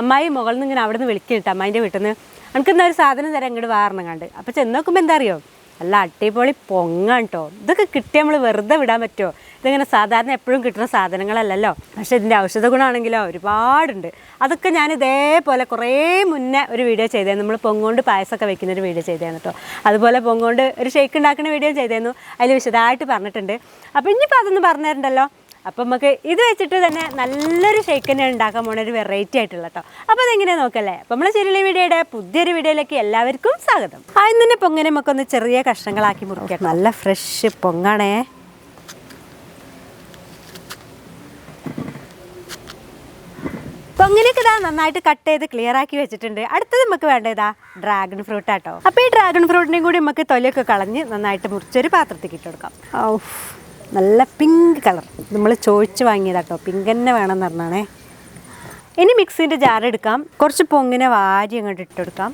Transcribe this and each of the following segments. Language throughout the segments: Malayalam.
അമ്മായി മുകളിൽ നിന്ന് ഇങ്ങനെ അവിടെ നിന്ന് വിളിക്കിട്ട് അമ്മായിന്റെ വീട്ടിൽ നിന്ന് എനിക്ക് എന്താ ഒരു സാധനം തരാം ഇങ്ങോട്ട് വാറണം കണ്ട് അപ്പോൾ ചെന്ന് നോക്കുമ്പോൾ എന്താ അറിയോ? നല്ല അടിപൊളി പൊങ്ങാണ് കേട്ടോ ഇതൊക്കെ കിട്ടിയാൽ നമ്മൾ വെറുതെ വിടാൻ പറ്റുമോ ഇതിങ്ങനെ സാധാരണ എപ്പോഴും കിട്ടുന്ന സാധനങ്ങളല്ലല്ലോ. പക്ഷേ ഇതിന്റെ ഔഷധ ഗുണമാണെങ്കിലോ ഒരുപാടുണ്ട്. അതൊക്കെ ഞാൻ ഇതേപോലെ കുറേ മുന്നേ ഒരു വീഡിയോ ചെയ്തേ നമ്മൾ പൊങ്ങോണ്ട് പായസമൊക്കെ വെക്കുന്ന ഒരു വീഡിയോ ചെയ്തായിരുന്നു കേട്ടോ അതുപോലെ പൊങ്ങോണ്ട് ഒരു ഷേക്ക് ഉണ്ടാക്കുന്ന വീഡിയോ ചെയ്തായിരുന്നു അതിൽ വിശദമായിട്ട് പറഞ്ഞിട്ടുണ്ട്. അപ്പോൾ ഇനിയിപ്പോൾ അതൊന്നും പറഞ്ഞു തരണ്ടല്ലോ? അപ്പം നമുക്ക് ഇത് വെച്ചിട്ട് തന്നെ നല്ലൊരു ഷേക്ക് തന്നെ ഉണ്ടാക്കാൻ പോണ ഒരു വെറൈറ്റി ആയിട്ടുള്ള കേട്ടോ അപ്പോൾ അതെങ്ങനെ നോക്കല്ലേ? അപ്പം നമ്മൾ ചെറിയ വീഡിയോയുടെ പുതിയൊരു വീഡിയോയിലേക്ക് എല്ലാവർക്കും സ്വാഗതം. ആദ്യം തന്നെ പൊങ്ങനെ നമുക്കൊന്ന് ചെറിയ കഷ്ണങ്ങളാക്കി മുറിക്കാം നല്ല ഫ്രഷ് പൊങ്ങണേ. പൊങ്ങനൊക്കെ ഇതാ നന്നായിട്ട് കട്ട് ചെയ്ത് ക്ലിയർ ആക്കി വെച്ചിട്ടുണ്ട്. അടുത്തത് നമുക്ക് വേണ്ടതാ ഡ്രാഗൺ ഫ്രൂട്ട് ആട്ടോ അപ്പോൾ ഈ ഡ്രാഗൺ ഫ്രൂട്ടിനെയും കൂടി നമുക്ക് തൊലിയൊക്കെ കളഞ്ഞ് നന്നായിട്ട് മുറിച്ചൊരു പാത്രത്തിൽ ഇട്ടെടുക്കാം ഔഫ്. നല്ല പിങ്ക് കളർ നമ്മൾ ചോദിച്ച് വാങ്ങിയതാട്ടോ. പിങ്ക് തന്നെ വേണമെന്ന് പറഞ്ഞാണേ. ഇനി മിക്സിന്റെ ജാർ എടുക്കാം. കുറച്ച് പൊങ്ങിനെ വാരി അങ്ങോട്ട് ഇട്ടെടുക്കാം.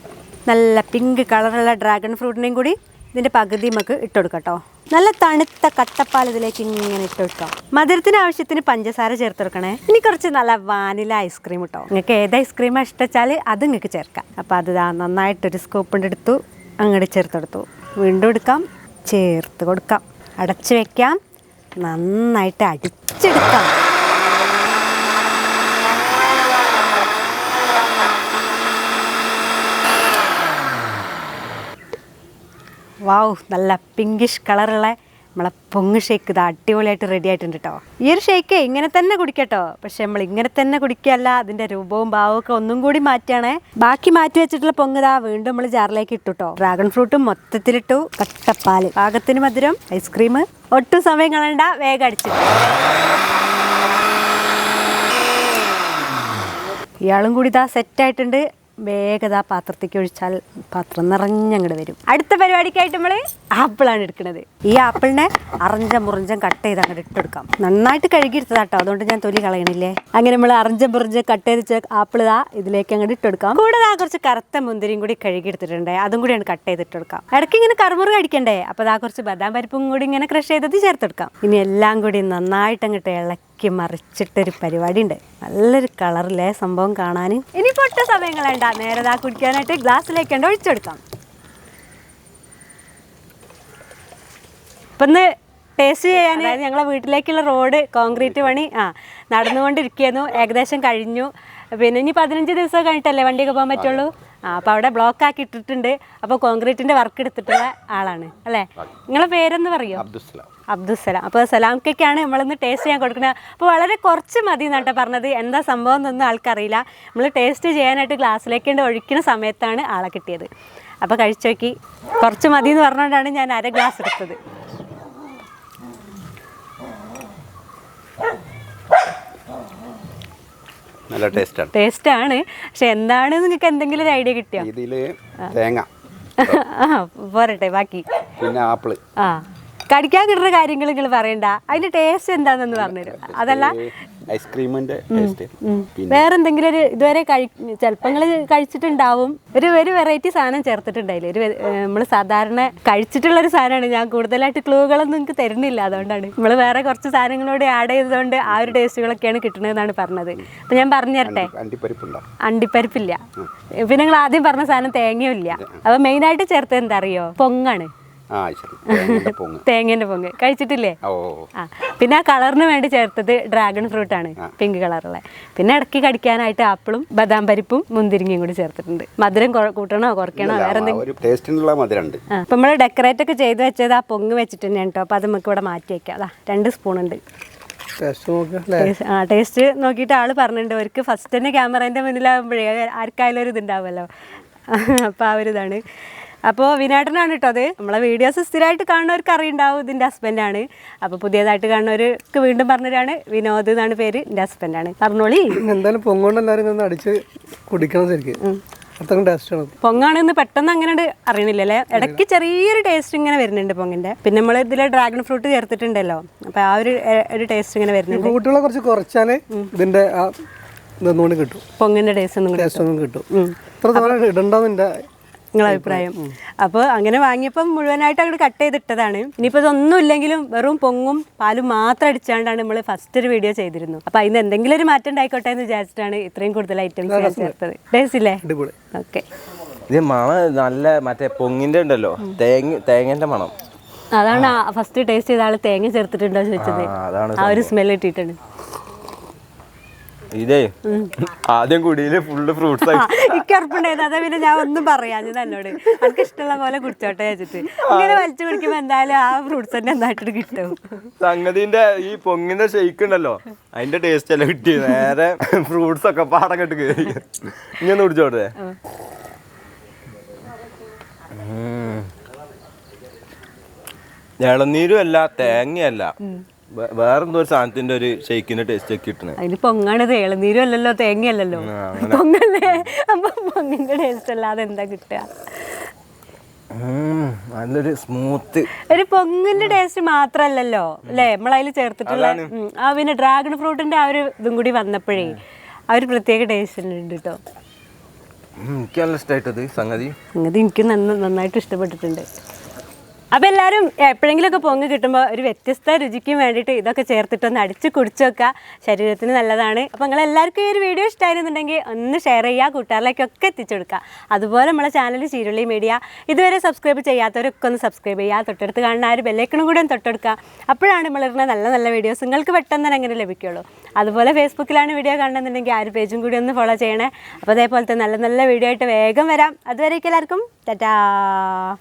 നല്ല പിങ്ക് കളറുള്ള ഡ്രാഗൺ ഫ്രൂട്ടിനെയും കൂടി ഇതിന്റെ പകുതി നമുക്ക് ഇട്ടുകൊടുക്കാം നല്ല തണുത്ത കട്ടപ്പാൽ ഇതിലേക്ക് ഇങ്ങനെ ഇട്ടുകൊടുക്കാം മധുരത്തിന് ആവശ്യത്തിന് പഞ്ചസാര ചേർത്തെടുക്കണേ ഇനി കുറച്ച് നല്ല വാനില ഐസ്ക്രീം ഇട്ടോ. നിങ്ങൾക്ക് ഏത് ഐസ്ക്രീമാണ് ഇഷ്ടച്ചാൽ അത് നിങ്ങൾക്ക് ചേർക്കാം. അപ്പോൾ അത് നന്നായിട്ടൊരു സ്കൂപ്പ് എടുത്തു അങ്ങോട്ട് ചേർത്തെടുത്തു വീണ്ടും എടുക്കാം. ചേർത്ത് കൊടുക്കാം. അടച്ചു വെക്കാം. നന്നായിട്ട് അടിച്ചെടുക്കാം. വാവ് നല്ല പിങ്കിഷ് കളറുള്ള നമ്മളെ പൊങ്ങ് ഷേക്ക് ഇത് അടിപൊളിയായിട്ട് റെഡി ആയിട്ടുണ്ട് കേട്ടോ ഈ ഒരു ഷേക്ക് ഇങ്ങനെ തന്നെ കുടിക്കട്ടോ. പക്ഷെ നമ്മൾ ഇങ്ങനെ തന്നെ കുടിക്കുകയല്ല അതിന്റെ രൂപവും ഭാവവും ഒക്കെ ഒന്നും കൂടി മാറ്റിയാണേ ബാക്കി മാറ്റി വെച്ചിട്ടുള്ള പൊങ്ങുതാ വീണ്ടും നമ്മൾ ജാറിലേക്ക് ഇട്ടു കേട്ടോ ഡ്രാഗൺ ഫ്രൂട്ടും മൊത്തത്തിലിട്ടു. കട്ടപ്പാൽ. പാകത്തിന് മധുരം ഐസ്ക്രീം. ഒട്ടും സമയം കളണ്ട വേഗം അടിച്ചു. ഇയാളും കൂടി ഇതാ സെറ്റായിട്ടുണ്ട് വേഗത പാത്രത്തേക്ക് ഒഴിച്ചാൽ പാത്രം നിറഞ്ഞങ്ങോട് വരും. അടുത്ത പരിപാടിക്കായിട്ട് നമ്മൾ ആപ്പിളാണ് എടുക്കുന്നത് ഈ ആപ്പിളിനെ അറഞ്ചം മുറിഞ്ചം കട്ട് ചെയ്ത് അങ്ങോട്ട് ഇട്ടെടുക്കാം. നന്നായിട്ട് കഴുകിയെടുത്തതാട്ടോ. അതുകൊണ്ട് ഞാൻ തൊലി കളയണില്ലേ? അങ്ങനെ നമ്മൾ അറഞ്ചം മുറിഞ്ചം കട്ട് ചെയ്ത് ആപ്പിൾ ഇതാ ഇതിലേക്ക് അങ്ങോട്ട് ഇട്ടെടുക്കാം. കൂടെ ദാ കുറച്ച് കറുത്ത മുന്തിരിയും കൂടി കഴുകിയെടുത്തിട്ടുണ്ട്. അതും കൂടിയാണ് കട്ട് ചെയ്തിട്ടെടുക്കാം ഇടയ്ക്ക് ഇങ്ങനെ കറുമുറി കടിക്കണ്ടേ അപ്പോൾ ദാ കുറച്ച് ബദാം പരിപ്പും കൂടി ഇങ്ങനെ ക്രഷ് ചെയ്തത് ചേർത്തെടുക്കാം. ഇനി എല്ലാം കൂടി നന്നായിട്ട് അങ്ങോട്ട് ഇളക്കി ഇളക്കി മറിച്ചിട്ടൊരു പരിപാടി ഉണ്ട് നല്ലൊരു കളറിലെ സംഭവം കാണാൻ ഇനി പൊട്ട സമയങ്ങൾ വേണ്ട. നേരെ ദാ കുടിക്കാനായിട്ട് ഗ്ലാസ്സിലേക്ക് ഉണ്ട് ഒഴിച്ചെടുക്കാം ഇപ്പം ഇന്ന് ടേസ്റ്റ് ചെയ്യാൻ ഞങ്ങളെ വീട്ടിലേക്കുള്ള റോഡ് കോൺക്രീറ്റ് പണി ആ നടന്നുകൊണ്ടിരിക്കുന്നു. ഏകദേശം കഴിഞ്ഞു. പിന്നെ ഇനി പതിനഞ്ച് ദിവസം കഴിഞ്ഞിട്ടല്ലേ വണ്ടിയൊക്കെ പോകാൻ പറ്റുള്ളൂ? അപ്പോൾ അവിടെ ബ്ലോക്ക് ആക്കി ഇട്ടിട്ടുണ്ട്. അപ്പോൾ കോൺക്രീറ്റിന്റെ വർക്ക് എടുത്തിട്ടുള്ള ആളാണ്. അല്ലേ? നിങ്ങളെ പേരെന്ന് പറയോ? അബ്ദുസ്സലാം. അബ്ദുസലാം അപ്പോൾ സലാംക്കൊക്കെയാണ് നമ്മളിന്ന് ടേസ്റ്റ് ചെയ്യാൻ കൊടുക്കുന്നത്. അപ്പോൾ വളരെ കുറച്ച് മതി എന്നാട്ടോ പറഞ്ഞത്. എന്താ സംഭവം എന്നൊന്നും ആൾക്കറിയില്ല. നമ്മൾ ടേസ്റ്റ് ചെയ്യാനായിട്ട് ഗ്ലാസ്സിലേക്ക് ഒഴിക്കുന്ന സമയത്താണ് ആളെ കിട്ടിയത്. അപ്പോൾ കഴിച്ചു നോക്കി. കുറച്ച് മതി എന്ന് പറഞ്ഞുകൊണ്ടാണ് ഞാൻ അര ഗ്ലാസ് എടുത്തത്. നല്ല ടേസ്റ്റാണ്. ആണ് പക്ഷെ എന്താണ് നിങ്ങൾക്ക് എന്തെങ്കിലും ഒരു ഐഡിയ കിട്ടിയോ? ഇതിൽ തേങ്ങ. പോരട്ടെ ബാക്കി. പിന്നെ ആപ്പിൾ. ആ. കടിക്കാൻ കിട്ടുന്ന കാര്യങ്ങൾ നിങ്ങൾ പറയണ്ട. അതിന്റെ ടേസ്റ്റ് എന്താണെന്ന് പറഞ്ഞുതരും. അതല്ല ഐസ്ക്രീമിന്റെ ടേസ്റ്റ് വേറെ എന്തെങ്കിലും ഒരു ഇതുവരെ ചിലപ്പോൾ നിങ്ങൾ കഴിച്ചിട്ടുണ്ടാവും. ഒരു ഒരു വെറൈറ്റി സാധനം ചേർത്തിട്ടുണ്ടായില്ലേ? ഒരു നമ്മൾ സാധാരണ കഴിച്ചിട്ടുള്ള ഒരു സാധനമാണ്. ഞാൻ കൂടുതലായിട്ട് ക്ലൂകളൊന്നും നിങ്ങൾക്ക് തരുന്നില്ല. അതുകൊണ്ടാണ്. നമ്മൾ വേറെ കുറച്ച് സാധനങ്ങളോട് ആഡ് ചെയ്തതുകൊണ്ട് ആ ഒരു ടേസ്റ്റുകളൊക്കെയാണ് കിട്ടുന്നതെന്നാണ് പറഞ്ഞത്. അപ്പം ഞാൻ പറഞ്ഞു തരട്ടെ അണ്ടിപ്പരിപ്പുണ്ടോ? അണ്ടിപ്പരിപ്പില്ല. പിന്നെ നിങ്ങൾ ആദ്യം പറഞ്ഞ സാധനം തേങ്ങയും ഇല്ല. അപ്പോൾ മെയിനായിട്ട് ചേർത്തത് എന്താ അറിയോ? പൊങ്ങാണ്. തേങ്ങയുടെ പൊങ്ങ്. കഴിച്ചിട്ടില്ലേ? ആ പിന്നെ ആ കളറിന് വേണ്ടി ചേർത്തത് ഡ്രാഗൺ ഫ്രൂട്ട് ആണ് പിങ്ക് കളറുള്ള പിന്നെ ഇടയ്ക്ക് കടിക്കാനായിട്ട് ആപ്പിളും ബദാം പരിപ്പും മുന്തിരിങ്ങയും കൂടി ചേർത്തിട്ടുണ്ട്. മധുരം കൂട്ടണോ കുറയ്ക്കണോ വേറെ ആ, ഒരു ടേസ്റ്റിനുള്ള മധുരമുണ്ട് ആ നമ്മൾ ഡെക്കറേറ്റ് ഒക്കെ ചെയ്ത് വെച്ചത് ആ പൊങ്ങ് വെച്ചിട്ട് തന്നെയാണ് കേട്ടോ അപ്പൊ അത് നമുക്ക് ഇവിടെ മാറ്റി വെക്കാം. അതാ രണ്ട് സ്പൂൺ ഉണ്ട് ടേസ്റ്റ് നോക്കുക ടേസ്റ്റ്- ആ ടേസ്റ്റ് നോക്കിയിട്ട് ആൾ പറഞ്ഞിട്ടുണ്ട്. അവർക്ക് ഫസ്റ്റ് തന്നെ ക്യാമറേന്റെ മുന്നിലാകുമ്പോഴേ ആർക്കായാലും ഒരു ഇതുണ്ടാവുമല്ലോ. അപ്പൊ ആ ഒരു ഇതാണ്. അപ്പോൾ വിനാട്ടനാണ് കേട്ടോ അത്. നമ്മളെ വീഡിയോസ് സ്ഥിരമായിട്ട് കാണുന്നവർക്ക് അറിയുണ്ടാവും ഇതിന്റെ ഹസ്ബൻഡാണ് അപ്പോൾ പുതിയതായിട്ട് കാണുന്നവർക്ക് വീണ്ടും പറഞ്ഞതാണ് വിനോദ് എന്നാണ് പേര് എന്റെ ഹസ്ബൻഡാണ് പറഞ്ഞോളി. എന്തായാലും പൊങ്ങോണ്ട് എല്ലാവരും അടിച്ച് കുടിക്കണം ശരിക്കും. അത്രയും ടേസ്റ്റാണ് പൊങ്ങാണെന്ന് പെട്ടെന്ന് അങ്ങനെ അറിയണില്ല അല്ലേ? ഇടയ്ക്ക് ചെറിയൊരു ടേസ്റ്റ് ഇങ്ങനെ വരുന്നുണ്ട് പൊങ്ങിന്റെ. പിന്നെ നമ്മൾ ഇതിൽ ഡ്രാഗൺ ഫ്രൂട്ട് ചേർത്തിട്ടുണ്ടല്ലോ. അപ്പോൾ ആ ഒരു ഒരു ടേസ്റ്റ് ഇങ്ങനെ വരുന്നുണ്ട്. ഫ്രൂട്ടുകളെ കുറച്ച് കുറച്ചാൽ ഇതിന്റെ ആ കിട്ടും. പൊങ്ങിന്റെ ടേസ്റ്റ് ഒന്നും കൂടി ടേസ്റ്റ് ഒന്നും കിട്ടും. ഇത്ര ഇടണ്ടെന്ന് നിങ്ങളെ അഭിപ്രായം. അപ്പോൾ അങ്ങനെ വാങ്ങിയപ്പം മുഴുവനായിട്ട് അങ്ങോട്ട് കട്ട് ചെയ്തിട്ടതാണ്. ഇനിയിപ്പോൾ ഇതൊന്നും ഇല്ലെങ്കിലും വെറും പൊങ്ങും പാലും മാത്രം അടിച്ചാണ്ടാണ് നമ്മൾ ഫസ്റ്റ് ഒരു വീഡിയോ ചെയ്തിരുന്നു അപ്പോൾ അതിന് എന്തെങ്കിലും ഒരു മാറ്റം ഉണ്ടായിക്കോട്ടെ എന്ന് വിചാരിച്ചിട്ടാണ് ഇത്രയും കൂടുതൽ ഐറ്റംസ് ഞാൻ ചേർത്തത്. ടേസ്റ്റ് ഇല്ലേ ഓക്കെ ഇത് മണം നല്ല മറ്റേ പൊങ്ങിന്റെ ഉണ്ടല്ലോ തേങ്ങ തേങ്ങന്റെ മണം. അതാണ് ഫസ്റ്റ് ടേസ്റ്റ് ചെയ്ത ആൾ തേങ്ങ ചേർത്തിട്ടുണ്ടോ ചോദിച്ചത്. ആ, ആ ഒരു സ്മെൽ കിട്ടിയിട്ടുണ്ട്. ഇതേ ആദ്യം കുടിയിൽ ഫുള്ള് ഫ്രൂട്ട്സ് ആയി എനിക്ക് ഉറപ്പുണ്ടായിരുന്നു. അതാ പിന്നെ ഞാൻ ഒന്നും പറയാഞ്ഞത് എന്നോട്. എനിക്ക് ഇഷ്ടമുള്ള പോലെ കുടിച്ചോട്ടെ വെച്ചിട്ട് ഇങ്ങനെ വലിച്ചു കുടിക്കുമ്പോ എന്തായാലും ആ ഫ്രൂട്ട്സ് തന്നെ എന്തായിട്ട് കിട്ടും. സംഗതിന്റെ ഈ പൊങ്ങിന്റെ ഷെയ്ക്ക് ഉണ്ടല്ലോ അതിന്റെ ടേസ്റ്റ് അല്ല കിട്ടി നേരെ ഫ്രൂട്ട്സ് ഒക്കെ പാടം കെട്ട് കയറി ഇനി ഒന്ന് കുടിച്ചോട്ടെ. ഇളനീരും അല്ല തേങ്ങയല്ല. വേറെന്തോ ഒരു സാധനത്തിന്റെ ഒരു ഷെയ്ക്കിന്റെ ടേസ്റ്റ് ഒക്കെ കിട്ടണേ. അതിന് പൊങ്ങാണ് ഇളനീരും അല്ലല്ലോ തേങ്ങയല്ലല്ലോ. പൊങ്ങല്ലേ? അപ്പൊ പൊങ്ങിന്റെ ടേസ്റ്റ് അല്ലാതെ എന്താ കിട്ടുക? നല്ലൊരു സ്മൂത്ത് ഒരു പൊങ്ങിന്റെ ടേസ്റ്റ് മാത്രല്ലല്ലോ അല്ലേ? നമ്മളതിൽ ചേർത്തിട്ടുള്ള ആ പിന്നെ ഡ്രാഗൺ ഫ്രൂട്ടിന്റെ ആ ഒരു ഇതും കൂടി വന്നപ്പോഴേ ആ ഒരു പ്രത്യേക ടേസ്റ്റ് ഉണ്ട് കേട്ടോ എനിക്ക് നല്ല ഇഷ്ടമായിട്ടത് സംഗതി. സംഗതി എനിക്ക് നന്ന നന്നായിട്ട് ഇഷ്ടപ്പെട്ടിട്ടുണ്ട്. അപ്പോൾ എല്ലാവരും എപ്പോഴെങ്കിലുമൊക്കെ പൊങ്ങ് കിട്ടുമ്പോൾ ഒരു വ്യത്യസ്ത രുചിക്കും വേണ്ടിയിട്ട് ഇതൊക്കെ ചേർത്തിട്ടൊന്ന് അടിച്ച് കുടിച്ചു വെക്കുക ശരീരത്തിന് നല്ലതാണ്. അപ്പോൾ നിങ്ങൾ എല്ലാവർക്കും ഈ ഒരു വീഡിയോ ഇഷ്ടമായിരുന്നുണ്ടെങ്കിൽ ഒന്ന് ഷെയർ ചെയ്യുക കൂട്ടുകാരിലേക്കൊക്കെ എത്തിച്ചു കൊടുക്കുക. അതുപോലെ നമ്മളെ ചാനൽ ചീരുള്ളി മീഡിയ ഇതുവരെ സബ്സ്ക്രൈബ് ചെയ്യാത്തവരൊക്കെ ഒന്ന് സബ്സ്ക്രൈബ് ചെയ്യുക. തൊട്ടടുത്ത് കാണുന്ന ആ ഒരു ബെല്ലൈക്കണും കൂടെ ഒന്ന് തൊട്ടെടുക്കുക. അപ്പോഴാണ് നമ്മളിരുന്ന നല്ല നല്ല വീഡിയോസ് നിങ്ങൾക്ക് പെട്ടെന്ന് തന്നെ അങ്ങനെ ലഭിക്കുള്ളൂ. അതുപോലെ ഫേസ്ബുക്കിലാണ് വീഡിയോ കാണുന്നുണ്ടെങ്കിൽ ആ ഒരു പേജും കൂടി ഒന്ന് ഫോളോ ചെയ്യണേ. അപ്പോൾ അതേപോലത്തെ നല്ല നല്ല വീഡിയോ ആയിട്ട് വേഗം വരാം. അതുവരേക്കും എല്ലാവർക്കും ടാറ്റാ!